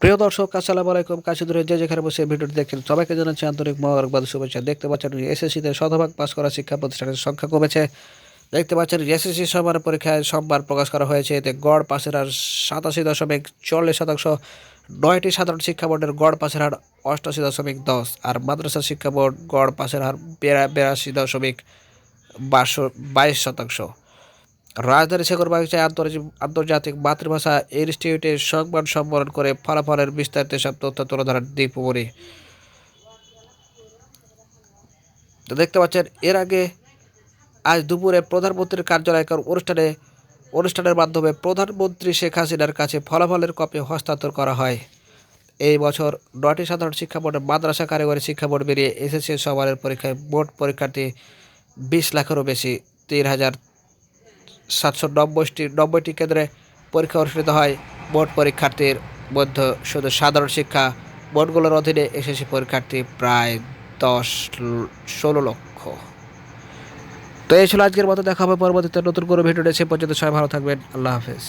প্রিয় দর্শক, আসসালামু আলাইকুম। কাছে দূরে যে যেখানে বসে ভিডিওটি দেখছেন, সবাইকে জানাচ্ছি আন্তরিক মোবারকবাদ শুভেচ্ছা। দেখতে পাচ্ছেন এসএসসিতে শতভাগ পাস করা শিক্ষা প্রতিষ্ঠানের সংখ্যা কমেছে। দেখতে পাচ্ছেন এসএসসি সবার পরীক্ষায় সোমবার প্রকাশ করা হয়েছে। এতে গড় পাশের হার সাতাশি দশমিক চল্লিশ শতাংশ, নয়টি সাধারণ শিক্ষা বোর্ডের গড় পাশের হার অষ্টাশি দশমিক দশ, আর মাদ্রাসা শিক্ষা বোর্ড গড় পাশের হার বেরা- বিরাশি দশমিক বাইশ শতাংশ। রাজধানী শেখর বাগিচায় আন্তর্জাতিক মাতৃভাষা ইনস্টিটিউটে সংবাদ সম্মেলন করে ফলাফলের বিস্তারিত সব তথ্য তুলে ধরেন দীপুমণি তো দেখতে পাচ্ছেন, এর আগে আজ দুপুরে প্রধানমন্ত্রীর কার্যালয়কার অনুষ্ঠানে, অনুষ্ঠানের মাধ্যমে প্রধানমন্ত্রী শেখ হাসিনার কাছে ফলাফলের কপি হস্তান্তর করা হয়। এই বছর নয়টি সাধারণ শিক্ষা বোর্ডের মাদ্রাসা কারিগরি শিক্ষা বোর্ড বেরিয়ে এসএসসি সমানের পরীক্ষায় মোট পরীক্ষার্থী বিশ লাখেরও বেশি, তিন হাজার সাতশো নব্বইটি নব্বইটি কেন্দ্রে পরীক্ষা অনুষ্ঠিত হয়। বোর্ড পরীক্ষার্থীর মধ্যে শুধু সাধারণ শিক্ষা বোর্ডগুলোর অধীনে এসএসসি পরীক্ষার্থী প্রায় দশ, ষোলো লক্ষ। তো এই ছিল আজকের মতো, দেখা হবে পরবর্তীতে নতুন করে ভিডিও সে পর্যন্ত সবাই ভালো থাকবেন, আল্লাহ হাফেজ।